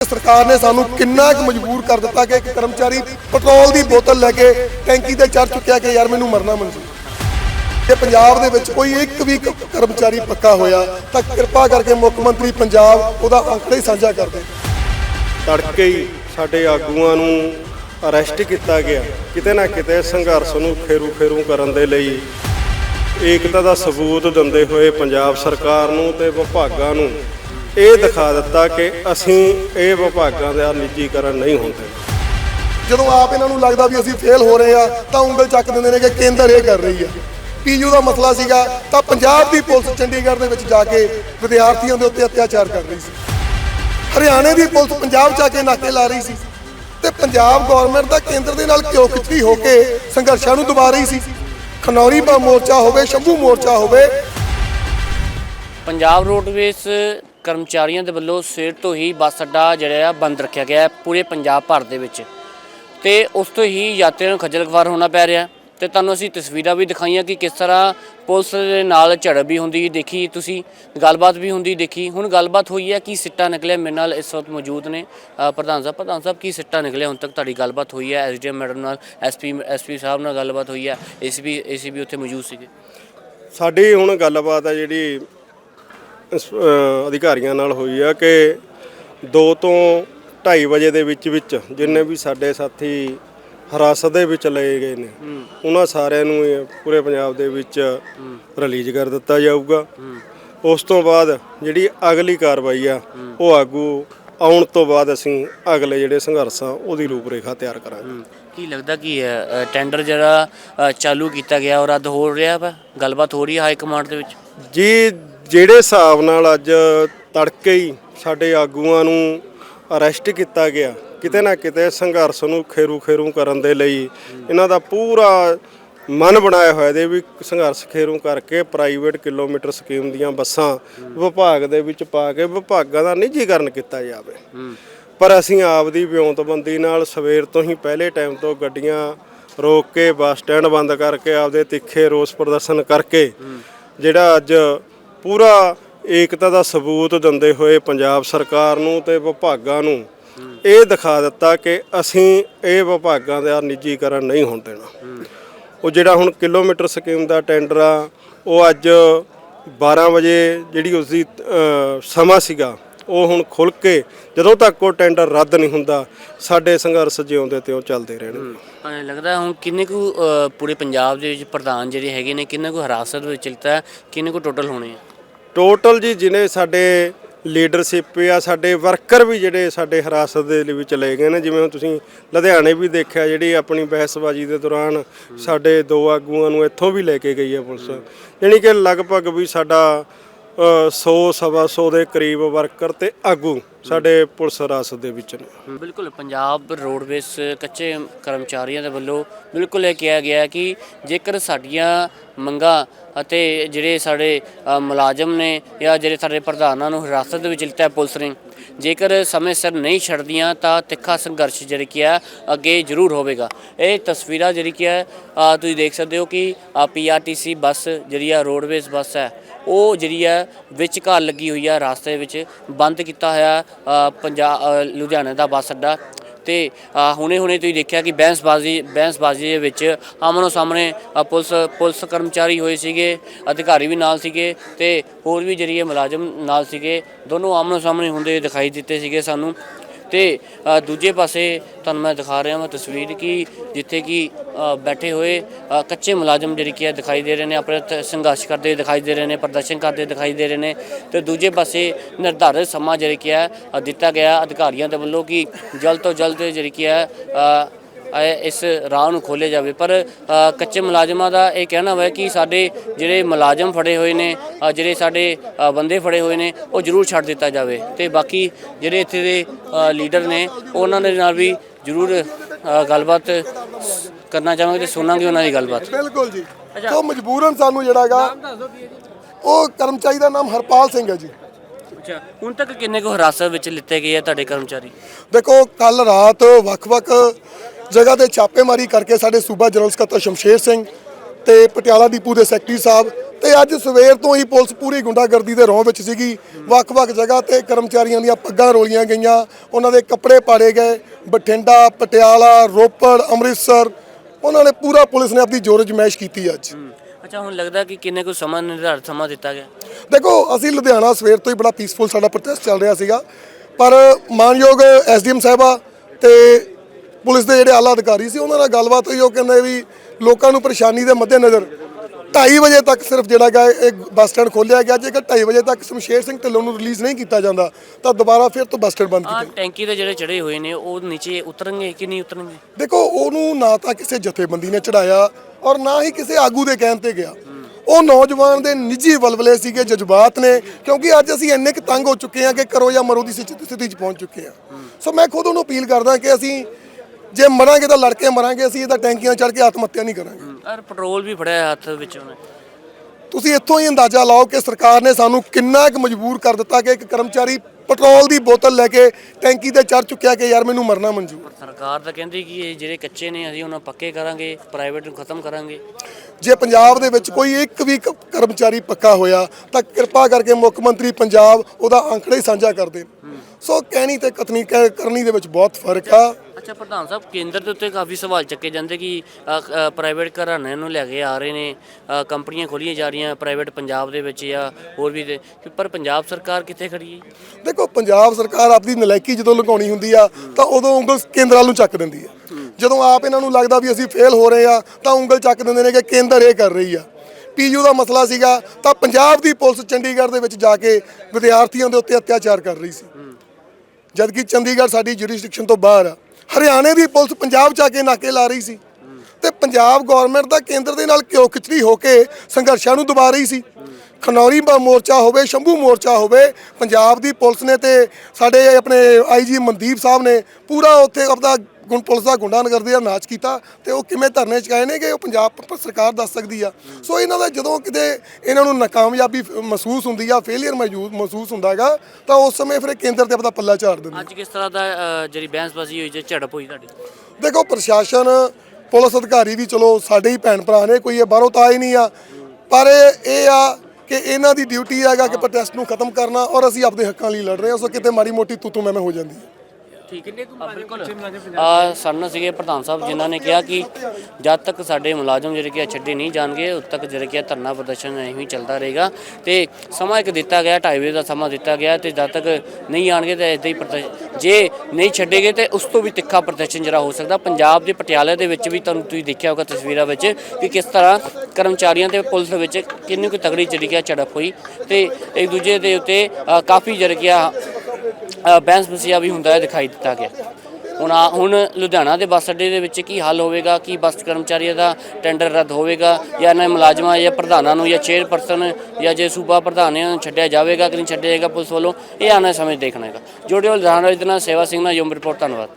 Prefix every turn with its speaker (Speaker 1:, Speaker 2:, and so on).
Speaker 1: ਸਰਕਾਰ ਨੇ ਸਾਨੂੰ ਕਿੰਨਾ ਕੁ ਮਜਬੂਰ ਕਰ ਦਿੱਤਾ ਕਿ ਇੱਕ ਕਰਮਚਾਰੀ ਪੈਟਰੋਲ ਦੀ ਬੋਤਲ ਲੈ ਕੇ ਟੈਂਕੀ ਤੇ ਚੜ ਚੁੱਕਿਆ ਕਿ ਯਾਰ ਮੈਨੂੰ ਮਰਨਾ ਮਨਜ਼ੂਰ ਜੇ ਪੰਜਾਬ ਦੇ ਵਿੱਚ ਕੋਈ ਇੱਕ ਵੀ ਕ- ਕਰਮਚਾਰੀ ਪੱਕਾ ਹੋਇਆ, ਤਾਂ ਕਿਰਪਾ ਕਰਕੇ ਮੁੱਖ ਮੰਤਰੀ ਪੰਜਾਬ ਉਹਦਾ ਅੰਕੜਾ ਹੀ ਸਾਂਝਾ ਕਰ ਦੇ।
Speaker 2: ਤੜਕੇ ਹੀ ਸਾਡੇ ਆਗੂਆਂ ਨੂੰ ਅਰੈਸਟ ਕੀਤਾ ਗਿਆ। ਕਿਤੇ ਨਾ ਕਿਤੇ ਸੰਘਰਸ਼ ਨੂੰ ਫੇਰੂ ਫੇਰੂ ਕਰਨ ਦੇ ਲਈ ਏਕਤਾ ਦਾ ਸਬੂਤ ਦਿੰਦੇ ਹੋਏ ਪੰਜਾਬ ਸਰਕਾਰ ਨੂੰ ਤੇ ਵਿਭਾਗਾਂ ਨੂੰ ਇਹ ਦਿਖਾ ਦਿੱਤਾ ਕਿ ਅਸੀਂ ਇਹ ਵਿਭਾਗਾਂ ਦਾ ਨਿੱਜੀਕਰਨ ਨਹੀਂ ਹੁੰਦੇ।
Speaker 1: ਜਦੋਂ ਆਪ ਇਹਨਾਂ ਨੂੰ ਲੱਗਦਾ ਵੀ ਅਸੀਂ ਫੇਲ ਹੋ ਰਹੇ ਆ ਤਾਂ ਉਂਗਲ ਚੱਕ ਦਿੰਦੇ ਨੇ ਕਿ ਕੇਂਦਰ ਇਹ ਕਰ ਰਹੀ ਹੈ ਪੀਯੂ ਦਾ ਮਸਲਾ ਸੀਗਾ ਤਾਂ ਪੰਜਾਬ ਦੀ ਪੁਲਿਸ ਚੰਡੀਗੜ੍ਹ ਦੇ ਵਿੱਚ ਜਾ ਕੇ ਵਿਦਿਆਰਥੀਆਂ ਦੇ ਉੱਤੇ ਅਤਿਆਚਾਰ ਕਰ ਰਹੀ ਸੀ। ਹਰਿਆਣੇ ਦੀ ਪੁਲਿਸ ਪੰਜਾਬ 'ਚ ਆ ਕੇ ਨਾਕੇ ਲਾ ਰਹੀ ਸੀ ਤੇ ਪੰਜਾਬ ਗਵਰਨਮੈਂਟ ਦਾ ਕੇਂਦਰ ਦੇ ਨਾਲ ਕਿਉਂ ਖਿੱਚੀ ਹੋ ਕੇ ਸੰਘਰਸ਼ਾਂ ਨੂੰ ਦਬਾ ਰਹੀ ਸੀ? ਖਨੌਰੀ ਬਾ ਮੋਰਚਾ ਹੋਵੇ ਸ਼ੰਭੂ ਮੋਰਚਾ ਹੋਵੇ।
Speaker 3: ਪੰਜਾਬ ਰੋਡਵੇਜ਼ ਕਰਮਚਾਰੀਆਂ ਦੇ ਵੱਲੋਂ ਸਵੇਰ ਤੋਂ ਹੀ ਬੱਸ ਅੱਡਾ ਜਿਹੜਾ ਆ ਬੰਦ ਰੱਖਿਆ ਗਿਆ ਹੈ ਪੂਰੇ ਪੰਜਾਬ ਭਰ ਦੇ ਵਿੱਚ। ਤੇ ਉਸ ਤੋਂ ਹੀ ਯਾਤਰੀਆਂ ਨੂੰ ਖੱਜਲ ਖਵਾਰ ਹੋਣਾ ਪੈ ਰਿਹਾ ਤੇ ਤੁਹਾਨੂੰ ਅਸੀਂ ਤਸਵੀਰਾਂ ਵੀ ਦਿਖਾਈਆਂ ਕਿ ਕਿਸ ਤਰ੍ਹਾਂ ਪੁਲਿਸ ਦੇ ਨਾਲ ਝੜਪ ਵੀ ਹੁੰਦੀ ਦੇਖੀ ਤੁਸੀਂ, ਗੱਲਬਾਤ ਵੀ ਹੁੰਦੀ ਦੇਖੀ। ਹੁਣ ਗੱਲਬਾਤ ਹੋਈ ਹੈ ਕਿ ਸਿੱਟਾ ਨਿਕਲਿਆ ਮੇਰੇ ਨਾਲ ਇਸ ਵਕਤ ਮੌਜੂਦ ਨੇ। ਪ੍ਰਧਾਨ ਸਾਹਿਬ ਪ੍ਰਧਾਨ ਸਾਹਿਬ, ਕੀ ਸਿੱਟਾ ਨਿਕਲਿਆ? ਹੁਣ ਤੱਕ ਤੁਹਾਡੀ ਗੱਲਬਾਤ ਹੋਈ ਹੈ ਐਸਡੀਐਮ ਮੈਡਮ ਨਾਲ ਐਸਪੀ ਐਸਪੀ ਸਾਹਿਬ ਨਾਲ ਗੱਲਬਾਤ ਹੋਈ ਹੈ। ਏਸੀਬੀ ਏਸੀਬੀ ਉੱਥੇ ਮੌਜੂਦ ਸੀਗੇ।
Speaker 2: ਸਾਡੀ ਹੁਣ ਗੱਲਬਾਤ ਆ ਜਿਹੜੀ ਅਧਿਕਾਰੀਆਂ ਨਾਲ ਹੋਈ ਆ ਕਿ 2 ਤੋਂ 2:30 ਵਜੇ ਦੇ ਵਿੱਚ ਵਿੱਚ ਜਿੰਨੇ ਵੀ ਸਾਡੇ ਸਾਥੀ ਹਿਰਾਸਤ ਦੇ ਵਿੱਚ ਲਏ ਗਏ ਨੇ ਉਹਨਾਂ ਸਾਰਿਆਂ ਨੂੰ ਇਹ ਪੂਰੇ ਪੰਜਾਬ ਦੇ ਵਿੱਚ ਰਿਲੀਜ਼ ਕਰ ਦਿੱਤਾ ਜਾਊਗਾ। ਉਸ ਤੋਂ ਬਾਅਦ ਜਿਹੜੀ ਅਗਲੀ ਕਾਰਵਾਈ ਆ ਉਹ ਆਗੂ ਆਉਣ ਤੋਂ ਬਾਅਦ ਅਸੀਂ ਅਗਲੇ ਜਿਹੜੇ ਸੰਘਰਸ਼ ਆ ਉਹਦੀ ਰੂਪਰੇਖਾ ਤਿਆਰ ਕਰਾਂਗੇ।
Speaker 3: ਕੀ ਲੱਗਦਾ ਕੀ ਹੈ? ਟੈਂਡਰ ਜਿਹੜਾ ਚਾਲੂ ਕੀਤਾ ਗਿਆ ਉਹ ਰੱਦ ਹੋ ਰਿਹਾ ਵਾ? ਗੱਲਬਾਤ ਹੋ ਰਹੀ ਹੈ ਹਾਈ ਕਮਾਂਡ ਦੇ ਵਿੱਚ?
Speaker 2: ਜੀ ਜਿਹੜੇ ਹਿਸਾਬ ਨਾਲ ਅੱਜ ਤੜਕੇ ਹੀ ਸਾਡੇ ਆਗੂਆਂ ਨੂੰ ਅਰੈਸਟ ਕੀਤਾ ਗਿਆ ਕਿਤੇ ਨਾ ਕਿਤੇ ਸੰਘਰਸ਼ ਨੂੰ ਖੇਰੂ ਖੇਰੂ ਕਰਨ ਦੇ ਲਈ ਇਹਨਾਂ ਦਾ ਪੂਰਾ ਮਨ ਬਣਾਇਆ ਹੋਇਆ ਦੇ ਵੀ ਸੰਘਰਸ਼ ਖੇਰੂ ਕਰਕੇ ਪ੍ਰਾਈਵੇਟ ਕਿਲੋਮੀਟਰ ਸਕੀਮ ਦੀਆਂ ਬੱਸਾਂ ਵਿਭਾਗ ਦੇ ਵਿੱਚ ਪਾ ਕੇ ਵਿਭਾਗਾਂ ਦਾ ਨਿੱਜੀਕਰਨ ਕੀਤਾ ਜਾਵੇ। ਪਰ ਅਸੀਂ ਆਪ ਦੀ ਵਿਉਂਤਬੰਦੀ ਨਾਲ ਸਵੇਰ ਤੋਂ ਹੀ ਪਹਿਲੇ ਟਾਈਮ ਤੋਂ ਗੱਡੀਆਂ ਰੋਕ ਕੇ ਬੱਸ ਸਟੈਂਡ ਬੰਦ ਕਰਕੇ ਆਪਦੇ ਤਿੱਖੇ ਰੋਸ ਪ੍ਰਦਰਸ਼ਨ ਕਰਕੇ ਜਿਹੜਾ ਅੱਜ ਪੂਰਾ ਏਕਤਾ ਦਾ ਸਬੂਤ ਦਿੰਦੇ ਹੋਏ ਪੰਜਾਬ ਸਰਕਾਰ ਨੂੰ ਤੇ ਵਿਭਾਗਾਂ ਨੂੰ ਇਹ ਦਿਖਾ ਦਿੱਤਾ ਕਿ ਅਸੀਂ ਇਹ ਵਿਭਾਗਾਂ ਦਾ ਨਿੱਜੀਕਰਨ ਨਹੀਂ ਹੋਣ ਦੇਣਾ। ਉਹ ਜਿਹੜਾ ਹੁਣ ਕਿਲੋਮੀਟਰ ਸਕੀਮ ਦਾ ਟੈਂਡਰ ਆ, ਉਹ ਅੱਜ 12 ਵਜੇ ਜਿਹੜੀ ਉਸ ਦੀ ਸਮਾਂ ਸੀਗਾ, ਉਹ ਹੁਣ ਖੁੱਲ ਕੇ ਜਦੋਂ ਤੱਕ ਉਹ ਟੈਂਡਰ ਰੱਦ ਨਹੀਂ ਹੁੰਦਾ, ਸਾਡੇ ਸੰਘਰਸ਼ ਜਿਉਂਦੇ ਤੇ ਉਹ ਚੱਲਦੇ ਰਹਿਣਗੇ।
Speaker 3: ਲੱਗਦਾ ਹੁਣ ਕਿੰਨੇ ਕੁ ਪੂਰੇ ਪੰਜਾਬ ਦੇ ਵਿੱਚ ਪ੍ਰਧਾਨ ਜਿਹੜੇ ਹੈਗੇ ਨੇ, ਕਿੰਨੇ ਕੁ ਹਿਰਾਸਤ ਵਿੱਚ ਲਿੱਤਾ ਕਿੰਨੇ ਕੁ ਟੋਟਲ ਹੋਣੇ ਆ?
Speaker 2: ਟੋਟਲ ਜੀ ਜਿਨੇ ਸਾਡੇ ਲੀਡਰਸ਼ਿਪ ਆ ਸਾਡੇ ਵਰਕਰ ਵੀ ਜਿਹੜੇ ਸਾਡੇ ਹਿਰਾਸਤ ਦੇ ਲਈ ਵਿੱਚ ਲਏ ਗਏ ਨੇ ਜਿਵੇਂ ਹੁਣ ਤੁਸੀਂ ਲੁਧਿਆਣੇ ਵੀ ਦੇਖਿਆ ਜਿਹੜੀ ਆਪਣੀ ਬਹਿਸਬਾਜ਼ੀ ਦੇ ਦੌਰਾਨ ਸਾਡੇ ਦੋ ਆਗੂਆਂ ਨੂੰ ਇੱਥੋਂ ਵੀ ਲੈ ਕੇ ਗਈ ਹੈ ਪੁਲਿਸ। ਯਾਨੀ ਕਿ ਲਗਭਗ ਵੀ ਸਾਡਾ 100 ਸਵਾ 100 ਦੇ ਕਰੀਬ ਵਰਕਰ ਤੇ ਆਗੂ ਸਾਡੇ ਪੁਲਿਸ ਹਿਰਾਸਤ ਦੇ ਵਿੱਚ ਨੇ।
Speaker 3: ਬਿਲਕੁਲ, ਪੰਜਾਬ ਰੋਡਵੇਜ਼ ਕੱਚੇ ਕਰਮਚਾਰੀਆਂ ਦੇ ਵੱਲੋਂ ਬਿਲਕੁਲ ਇਹ ਕਿਹਾ ਗਿਆ ਕਿ ਜੇਕਰ ਸਾਡੀਆਂ ਮੰਗਾਂ ਅਤੇ ਜਿਹੜੇ ਸਾਡੇ ਮੁਲਾਜ਼ਮ ਨੇ ਜਾਂ ਜਿਹੜੇ ਸਾਡੇ ਪ੍ਰਧਾਨਾਂ ਨੂੰ ਹਿਰਾਸਤ ਦੇ ਵਿੱਚ ਲਿੱਤਾ ਪੁਲਿਸ ਨੇ, ਜੇਕਰ ਸਮੇਂ ਸਿਰ ਨਹੀਂ ਛੱਡਦੀਆਂ ਤਾਂ ਤਿੱਖਾ ਸੰਘਰਸ਼ ਜਿਹੜੀ ਕੀ ਹੈ ਅੱਗੇ ਜ਼ਰੂਰ ਹੋਵੇਗਾ। ਇਹ ਤਸਵੀਰਾਂ ਜਿਹੜੀ ਕੀ ਹੈ ਤੁਸੀਂ ਦੇਖ ਸਕਦੇ ਹੋ ਕਿ ਪੀਆਰਟੀਸੀ ਬੱਸ ਜਿਹੜੀ ਆ ਰੋਡਵੇਜ਼ ਬੱਸ ਹੈ ਉਹ ਜਿਹੜੀ ਹੈ ਵਿੱਚ ਘਰ ਲੱਗੀ ਹੋਈ ਹੈ ਰਾਸਤੇ ਵਿੱਚ ਬੰਦ ਕੀਤਾ ਹੋਇਆ ਪੰਜਾਬ ਲੁਧਿਆਣਾ ਦਾ ਬੱਸ ਅੱਡਾ। ਤੇ ਹੁਣੇ ਹੁਣੇ ਤੁਸੀਂ ਦੇਖਿਆ ਕਿ ਬੈਂਸਬਾਜ਼ੀ ਬੈਂਸਬਾਜ਼ੀ ਦੇ ਵਿੱਚ ਆਮਨੋ ਸਾਹਮਣੇ ਪੁਲਿਸ ਪੁਲਿਸ ਕਰਮਚਾਰੀ ਹੋਏ ਸੀਗੇ, ਅਧਿਕਾਰੀ ਵੀ ਨਾਲ ਸੀਗੇ ਤੇ ਹੋਰ ਵੀ ਜਿਹੜੀ ਮੁਲਾਜ਼ਮ ਨਾਲ ਸੀਗੇ, ਦੋਨੋਂ ਆਮਨੋ ਸਾਹਮਣੇ ਹੁੰਦੇ ਦਿਖਾਈ ਦਿੱਤੇ ਸੀਗੇ ਸਾਨੂੰ। ਤੇ ਦੂਜੇ ਪਾਸੇ ਤੁਹਾਨੂੰ ਮੈਂ ਦਿਖਾ ਰਿਹਾ ਹਾਂ ਤਸਵੀਰ ਕਿ ਜਿੱਥੇ ਕਿ ਬੈਠੇ ਹੋਏ ਕੱਚੇ ਮੁਲਾਜ਼ਮ ਜਿਹੜੇ ਕੀ ਹੈ ਦਿਖਾਈ ਦੇ ਰਹੇ ਨੇ, ਆਪਣੇ ਸੰਘਰਸ਼ ਕਰਦੇ ਦਿਖਾਈ ਦੇ ਰਹੇ ਨੇ, ਪ੍ਰਦਰਸ਼ਨ ਕਰਦੇ ਦਿਖਾਈ ਦੇ ਰਹੇ ਨੇ ਤੇ ਦੂਜੇ ਪਾਸੇ ਨਿਰਧਾਰਿਤ ਸਮਾਂ ਜਿਹੜੇ ਕੀ ਹੈ ਦਿੱਤਾ ਗਿਆ ਅਧਿਕਾਰੀਆਂ ਦੇ ਵੱਲੋਂ ਕਿ ਜਲਦ ਤੋਂ ਜਲਦ ਜਿਹੜੀ ਕੀ ਹੈ ਇਸ ਰਾਹ ਨੂੰ ਖੋਲ੍ਹਿਆ ਜਾਵੇ। ਪਰ ਕੱਚੇ ਮੁਲਾਜ਼ਮਾਂ ਦਾ ਇਹ ਕਹਿਣਾ ਹੋਇਆ ਕਿ ਸਾਡੇ ਜਿਹੜੇ ਮੁਲਾਜ਼ਮ ਫੜੇ ਹੋਏ ਨੇ ਜਿਹੜੇ ਸਾਡੇ ਬੰਦੇ ਫੜੇ ਹੋਏ ਨੇ ਉਹ ਜ਼ਰੂਰ ਛੱਡ ਦਿੱਤਾ ਜਾਵੇ। ਤੇ ਬਾਕੀ ਜਿਹੜੇ ਇੱਥੇ ਦੇ ਲੀਡਰ ਨੇ ਉਹਨਾਂ ਦੇ ਨਾਲ ਵੀ ਜ਼ਰੂਰ ਗੱਲਬਾਤ ਕਰਨਾ ਚਾਹਾਂਗੇ ਤੇ ਸੁਣਾਂਗੇ ਉਹਨਾਂ ਦੀ ਗੱਲਬਾਤ।
Speaker 1: ਬਿਲਕੁਲ ਜੀ। ਤੋਂ ਮਜਬੂਰਨ ਸਾਨੂੰ ਜਿਹੜਾਗਾ ਉਹ ਕਰਮਚਾਰੀ ਦਾ ਨਾਮ ਹਰਪਾਲ ਸਿੰਘ ਹੈ ਜੀ।
Speaker 3: ਅੱਛਾ ਹੁਣ ਤੱਕ ਕਿੰਨੇ ਕੁ ਹਿਰਾਸਤ ਵਿੱਚ ਲਿੱਤੇ ਗਏ ਆ ਤੁਹਾਡੇ ਕਰਮਚਾਰੀ?
Speaker 1: ਦੇਖੋ ਕੱਲ ਰਾਤ ਵੱਖ-ਵੱਖ ਜਗ੍ਹਾ ਤੇ ਛਾਪੇਮਾਰੀ ਕਰਕੇ ਸਾਡੇ ਸੂਬਾ ਜਨਰਲ ਸਕੱਤਰ ਸ਼ਮਸ਼ੇਰ ਸਿੰਘ ਤੇ ਪਟਿਆਲਾ ਡਿਪੂ ਦੇ ਸੈਕਟਰੀ ਸਾਹਿਬ ਤੇ ਅੱਜ ਸਵੇਰ ਤੋਂ ਹੀ ਪੁਲਿਸ ਪੂਰੀ ਗੁੰਡਾਗਰਦੀ ਦੇ ਰੌਂ ਵਿੱਚ ਸੀਗੀ। ਵੱਖ-ਵੱਖ ਜਗ੍ਹਾ ਤੇ ਕਰਮਚਾਰੀਆਂ ਦੀਆਂ ਪੱਗਾਂ ਰੋਲੀਆਂ ਗਈਆਂ। ਉਹਨਾਂ ਦੇ ਕੱਪੜੇ ਪਾੜੇ ਗਏ। ਬਠਿੰਡਾ ਪਟਿਆਲਾ ਰੋਪੜ ਅੰਮ੍ਰਿਤਸਰ ਉਹਨਾਂ ਨੇ ਪੂਰਾ ਪੁਲਿਸ ਨੇ ਆਪਣੀ ਜੋਰ ਜਮੈਸ਼ ਕੀਤੀ ਅੱਜ।
Speaker 3: ਅੱਛਾ ਹੁਣ ਲੱਗਦਾ ਕਿ ਕਿੰਨੇ ਕੁ ਸਮਾਂ ਨਿਰਧਾਰਿਤ ਸਮਾਂ ਦਿੱਤਾ ਗਿਆ?
Speaker 1: ਦੇਖੋ ਅਸੀਂ ਲੁਧਿਆਣਾ ਸਵੇਰ ਤੋਂ ਹੀ ਬੜਾ ਪੀਸਫੁਲ ਸਾਡਾ ਪ੍ਰੋਟੈਸਟ ਚੱਲ ਰਿਹਾ ਸੀਗਾ। ਪਰ ਮਾਨਯੋਗ ਐਸਡੀਐਮ ਸਾਹਿਬਾ ਤੇ ਪੁਲਿਸ ਦੇ ਜਿਹੜੇ ਆਲਾ ਅਧਿਕਾਰੀ ਸੀ ਉਹਨਾਂ ਨਾਲ ਗੱਲਬਾਤ ਹੋਈ ਉਹ ਕਹਿੰਦੇ ਵੀ ਲੋਕਾਂ ਨੂੰ ਪਰੇਸ਼ਾਨੀ ਦੇ ਮੱਦੇਨਜ਼ਰ 2:30 ਵਜੇ ਤੱਕ ਸਿਰਫ ਜਿਹੜਾ ਗਾ ਇਹ ਬੱਸ ਸਟੈਂਡ ਖੋਲ੍ਹਿਆ ਗਿਆ ਜੇਕਰ 2:30 ਵਜੇ ਤੱਕ ਸ਼ਮਸ਼ੇਰ ਸਿੰਘ ਢਿੱਲੋਂ ਨੂੰ ਰਿਲੀਜ਼ ਨਹੀਂ ਕੀਤਾ ਜਾਂਦਾ ਤਾਂ ਦੁਬਾਰਾ ਫਿਰ ਤੋਂ ਬੱਸ ਸਟੈਂਡ ਬੰਦ
Speaker 3: ਆ
Speaker 1: ਕੀਤਾ।
Speaker 3: ਟੈਂਕੀ ਦੇ ਜਿਹੜੇ ਚੜੇ ਹੋਏ ਨੇ ਉਹ ਨੀਚੇ ਉਤਰਨਗੇ ਕਿ ਨਹੀਂ ਉਤਰਨਗੇ?
Speaker 1: ਦੇਖੋ ਉਹਨੂੰ ਨਾ ਤਾਂ ਕਿਸੇ ਜਥੇਬੰਦੀ ਨੇ ਚੜਾਇਆ ਔਰ ਨਾ ਹੀ ਕਿਸੇ ਆਗੂ ਦੇ ਕਹਿਣ ਤੇ ਗਿਆ। ਉਹ ਨੌਜਵਾਨ ਦੇ ਨਿੱਜੀ ਵਲਵਲੇ ਸੀਗੇ ਜਜ਼ਬਾਤ ਨੇ ਕਿਉਂਕਿ ਅੱਜ ਅਸੀਂ ਇੰਨੇ ਕੁ ਤੰਗ ਹੋ ਚੁੱਕੇ ਹਾਂ ਕਿ ਕਰੋ ਜਾਂ ਮਰੋ ਦੀ ਸਥਿ- ਸਥਿਤੀ 'ਚ ਪਹੁੰਚ ਚੁੱਕੇ ਹਾਂ। ਸੋ ਮੈਂ ਖੁਦ ਉਹਨੂੰ ਅਪੀਲ ਕਰਦਾ ਕਿ ਅਸੀਂ ਜੇ ਮਰਾਂਗੇ ਤਾਂ ਲੜ ਕੇ ਮਰਾਂਗੇ ਅਸੀਂ ਇਹਦਾ ਟੈਂਕੀਆਂ ਚੜ੍ਹ ਕੇ ਆਤਮ ਹੱਤਿਆ ਨਹੀਂ ਕਰਾਂਗੇ।
Speaker 3: ਔਰ ਪੈਟਰੋਲ ਵੀ ਫੜਿਆ ਹੱਥ ਵਿੱਚ ਉਹਨੇ
Speaker 1: ਤੁਸੀਂ ਇੱਥੋਂ ਹੀ ਅੰਦਾਜ਼ਾ ਲਾਓ ਕਿ ਸਰਕਾਰ ਨੇ ਸਾਨੂੰ ਕਿੰਨਾ ਕੁ ਮਜਬੂਰ ਕਰ ਦਿੱਤਾ ਕਿ ਇੱਕ ਕਰਮਚਾਰੀ ਪੈਟਰੋਲ ਦੀ ਬੋਤਲ ਲੈ ਕੇ ਟੈਂਕੀ ਤੇ ਚੜ ਚੁੱਕਿਆ ਕਿ ਯਾਰ ਮੈਨੂੰ ਮਰਨਾ ਮਨਜ਼ੂਰ
Speaker 3: ਪਰ ਸਰਕਾਰ ਤਾਂ ਕਹਿੰਦੀ ਕਿ ਇਹ ਜਿਹੜੇ ਕੱਚੇ ਨੇ ਅਸੀਂ ਉਹਨਾਂ ਪੱਕੇ ਕਰਾਂਗੇ ਪ੍ਰਾਈਵੇਟ ਨੂੰ ਖਤਮ ਕਰਾਂਗੇ।
Speaker 1: ਜੇ ਪੰਜਾਬ ਦੇ ਵਿੱਚ ਕੋਈ ਇੱਕ ਵੀ ਕ- ਕਰਮਚਾਰੀ ਪੱਕਾ ਹੋਇਆ ਤਾਂ ਕਿਰਪਾ ਕਰਕੇ ਮੁੱਖ ਮੰਤਰੀ ਪੰਜਾਬ ਉਹਦਾ ਅੰਕੜਾ ਹੀ ਸਾਂਝਾ ਕਰ ਦੇਣ। ਸੋ ਕਹਿਣੀ ਤੇ ਕਹਿ- ਕਰਨੀ ਦੇ ਵਿੱਚ ਬਹੁਤ ਫ਼ਰਕ ਆ।
Speaker 3: ਅੱਛਾ ਪ੍ਰਧਾਨ ਸਾਹਿਬ ਕੇਂਦਰ ਦੇ ਉੱਤੇ ਕਾਫੀ ਸਵਾਲ ਚੱਕੇ ਜਾਂਦੇ ਕਿ ਪ੍ਰਾਈਵੇਟ ਘਰਾਣਿਆਂ ਨੂੰ ਲੈ ਕੇ ਆ ਰਹੇ ਨੇ ਅ, ਕੰਪਨੀਆਂ ਖੋਲੀਆਂ ਜਾ ਰਹੀਆਂ ਪ੍ਰਾਈਵੇਟ ਪੰਜਾਬ ਦੇ ਵਿੱਚ ਜਾਂ ਹੋਰ ਵੀ ਦੇ ਕਿ ਪਰ ਪੰਜਾਬ ਸਰਕਾਰ ਕਿੱਥੇ ਖੜੀ ਹੈ?
Speaker 1: ਦੇਖੋ ਪੰਜਾਬ ਸਰਕਾਰ ਆਪਣੀ ਨਲਾਇਕੀ ਜਦੋਂ ਲਗਾਉਣੀ ਹੁੰਦੀ ਆ ਤਾਂ ਉਦੋਂ ਉਂਗਲ ਕੇਂਦਰ ਵੱਲ ਨੂੰ ਚੱਕ ਦਿੰਦੀ ਆ। ਜਦੋਂ ਆਪ ਇਹਨਾਂ ਨੂੰ ਲੱਗਦਾ ਵੀ ਅਸੀਂ ਫੇਲ ਹੋ ਰਹੇ ਆ ਤਾਂ ਉਂਗਲ ਚੱਕ ਦਿੰਦੇ ਨੇ ਕਿ ਕੇਂਦਰ ਇਹ ਕਰ ਰਹੀ ਆ। ਪੀਯੂ ਦਾ ਮਸਲਾ ਸੀਗਾ ਤਾਂ ਪੰਜਾਬ ਦੀ ਪੁਲਿਸ ਚੰਡੀਗੜ੍ਹ ਦੇ ਵਿੱਚ ਜਾ ਕੇ ਵਿਦਿਆਰਥੀਆਂ ਦੇ ਉੱਤੇ ਅਤਿਆਚਾਰ ਕਰ ਰਹੀ ਸੀ। ਜਦਕਿ ਚੰਡੀਗੜ੍ਹ ਸਾਡੀ ਜੁਰਿਸਡਿਕਸ਼ਨ ਤੋਂ ਬਾਹਰ ਆ ਹਰਿਆਣੇ ਦੀ ਪੁਲਿਸ ਪੰਜਾਬ 'ਚ ਆ ਕੇ ਨਾਕੇ ਲਾ ਰਹੀ ਸੀ। ਤੇ ਪੰਜਾਬ ਗਵਰਨਮੈਂਟ ਦਾ ਕੇਂਦਰ ਦੇ ਨਾਲ ਕਿਉਂ ਖਿਚੜੀ ਹੋ ਕੇ ਸੰਘਰਸ਼ਾਂ ਨੂੰ ਦਬਾ ਰਹੀ ਸੀ। ਖਨੌਰੀ ਮੋਰਚਾ ਹੋਵੇ, ਸ਼ੰਭੂ ਮੋਰਚਾ ਹੋਵੇ, ਪੰਜਾਬ ਦੀ ਪੁਲਿਸ ਨੇ ਤੇ ਸਾਡੇ ਆਪਣੇ ਆਈਜੀ ਮਨਦੀਪ ਸਾਹਿਬ ਨੇ ਪੂਰਾ ਉੱਥੇ ਆਪਦਾ ਗੁਣ ਪੁਲਿਸ ਦਾ ਗੁੰਡਾ ਨਗਰ ਦਾ ਨਾਚ ਕੀਤਾ ਤੇ ਉਹ ਕਿਵੇਂ ਧਰਨੇ ਚਕਾਏ ਨੇ ਕਿ ਉਹ ਪੰਜਾਬ ਸਰਕਾਰ ਦੱਸ ਸਕਦੀ ਆ। ਸੋ ਇਹਨਾਂ ਦਾ ਜਦੋਂ ਕਿਤੇ ਇਹਨਾਂ ਨੂੰ ਨਾਕਾਮਯਾਬੀ ਮਹਿਸੂਸ ਹੁੰਦੀ ਆ ਫੇਲਿਅਰ ਮਹਿਸੂਸ ਹੁੰਦਾ ਹੈਗਾ ਤਾਂ ਉਸ ਸਮੇਂ ਫਿਰ ਕੇਂਦਰ ਤੇ ਆਪਦਾ ਪੱਲਾ ਝਾੜ ਦਿੰਦੇ
Speaker 3: ਅੱਜ ਕਿਸ ਤਰ੍ਹਾਂ ਦਾ ਜਿਹੜੀ ਬਹਿਸਬਾਜ਼ੀ ਹੋਈ ਜੇ ਝੜਪ ਹੋਈ ਤੁਹਾਡੀ?
Speaker 1: ਦੇਖੋ ਪ੍ਰਸ਼ਾਸਨ ਪੁਲਿਸ ਅਧਿਕਾਰੀ ਵੀ ਚਲੋ ਸਾਡੇ ਹੀ ਭੈਣ ਭਰਾ ਨੇ ਕੋਈ ਇਹ ਬਾਹਰੋਂ ਤਾਂ ਆਏ ਨਹੀਂ ਆ। ਪਰ ਇਹ ਆ ਕਿ ਇਹਨਾਂ ਦੀ ਡਿਊਟੀ ਹੈਗਾ ਕਿ ਪ੍ਰੋਟੈਸਟ ਨੂੰ ਖਤਮ ਕਰਨਾ ਔਰ ਅਸੀਂ ਆਪਣੇ ਹੱਕਾਂ ਲਈ ਲੜ ਰਹੇ ਹਾਂ ਸੋ ਕਿਤੇ ਮਾੜੀ ਮੋਟੀ ਤੂੰ ਮੈਂ ਹੋ ਜਾਂਦੀ ਹੈ
Speaker 3: ਬਿਲਕੁਲ। ਆ ਸਾਨੂੰ ਸੀਗੇ ਪ੍ਰਧਾਨ ਸਾਹਿਬ ਜਿਨ੍ਹਾਂ ਨੇ ਕਿਹਾ ਕਿ ਜਦ ਤੱਕ ਸਾਡੇ ਮੁਲਾਜ਼ਮ ਜਿਹੜੇ ਕਿ ਆ ਛੱਡੇ ਨਹੀਂ ਜਾਣਗੇ ਉਦ ਤੱਕ ਜਿਹੜੇ ਕਿ ਆ ਧਰਨਾ ਪ੍ਰਦਰਸ਼ਨ ਐਵੇਂ ਚੱਲਦਾ ਰਹੇਗਾ। ਤੇ ਸਮਾਂ ਇੱਕ ਦਿੱਤਾ ਗਿਆ 2:30 ਵਜੇ ਦਾ ਸਮਾਂ ਦਿੱਤਾ ਗਿਆ ਤੇ ਜਦ ਤੱਕ ਨਹੀਂ ਆਣਗੇ ਤਾਂ ਇਦਾਂ ਹੀ ਪ੍ਰਦਰਸ਼ਨ ਜੇ ਨਹੀਂ ਛੱਡੇਗੇ ਤੇ ਉਸ ਤੋਂ ਵੀ ਤਿੱਖਾ ਪ੍ਰਦਰਸ਼ਨ ਜਿਹੜਾ ਹੋ ਸਕਦਾ। ਪੰਜਾਬ ਦੇ ਪਟਿਆਲੇ ਦੇ ਵਿੱਚ ਵੀ ਤੁਹਾਨੂੰ ਤੁਸੀਂ ਦੇਖਿਆ ਹੋਗਾ ਤਸਵੀਰਾਂ ਵਿੱਚ ਕਿ ਕਿਸ ਤਰ੍ਹਾਂ ਕਰਮਚਾਰੀਆਂ ਤੇ ਪੁਲਿਸ ਵਿੱਚ ਕਿੰਨੀ ਕੁ ਤਗੜੀ ਜਿਹੜੀ ਕਿ ਝੜਪ ਹੋਈ ਤੇ ਇੱਕ ਦੂਜੇ ਦੇ ਉੱਤੇ ਕਾਫੀ ਜਿਹੜੀ ਕਿ ਆ ਅ, ਬਹਿਸ ਬਸੀਆ ਵੀ ਹੁੰਦਾ ਹੈ ਦਿਖਾਈ ਦਿੱਤਾ ਗਿਆ। ਹੁਣ ਆ- ਹੁਣ ਲੁਧਿਆਣਾ ਦੇ ਬੱਸ ਅੱਡੇ ਦੇ ਵਿੱਚ ਕੀ ਹੱਲ ਹੋਵੇਗਾ ਕੀ ਬੱਸ ਕਰਮਚਾਰੀਆਂ ਦਾ ਟੈਂਡਰ ਰੱਦ ਹੋਵੇਗਾ ਜਾਂ ਇਹਨਾਂ ਮੁਲਾਜ਼ਮਾਂ ਜਾਂ ਪ੍ਰਧਾਨਾਂ ਨੂੰ ਜਾਂ ਚੇਅਰਪਰਸਨ ਜਾਂ ਜੇ ਸੂਬਾ ਪ੍ਰਧਾਨਾਂ ਨੂੰ ਛੱਡਿਆ ਜਾਵੇਗਾ ਕਿ ਨਹੀਂ ਛੱਡਿਆ ਜਾਏਗਾ ਪੁਲਿਸ ਵੱਲੋਂ ਇਹ ਆਉਣਾ ਸਮੇਂ ਦੇਖਣਾ ਹੈਗਾ। ਜੋੜਿਓ ਲੁਧਿਆਣਾ ਦੇ ਨਾਲ ਸੇਵਾ ਸਿੰਘ ਨਾਲ ਯੋਮ ਰਿਪੋਰਟ ਧੰਨਵਾਦ।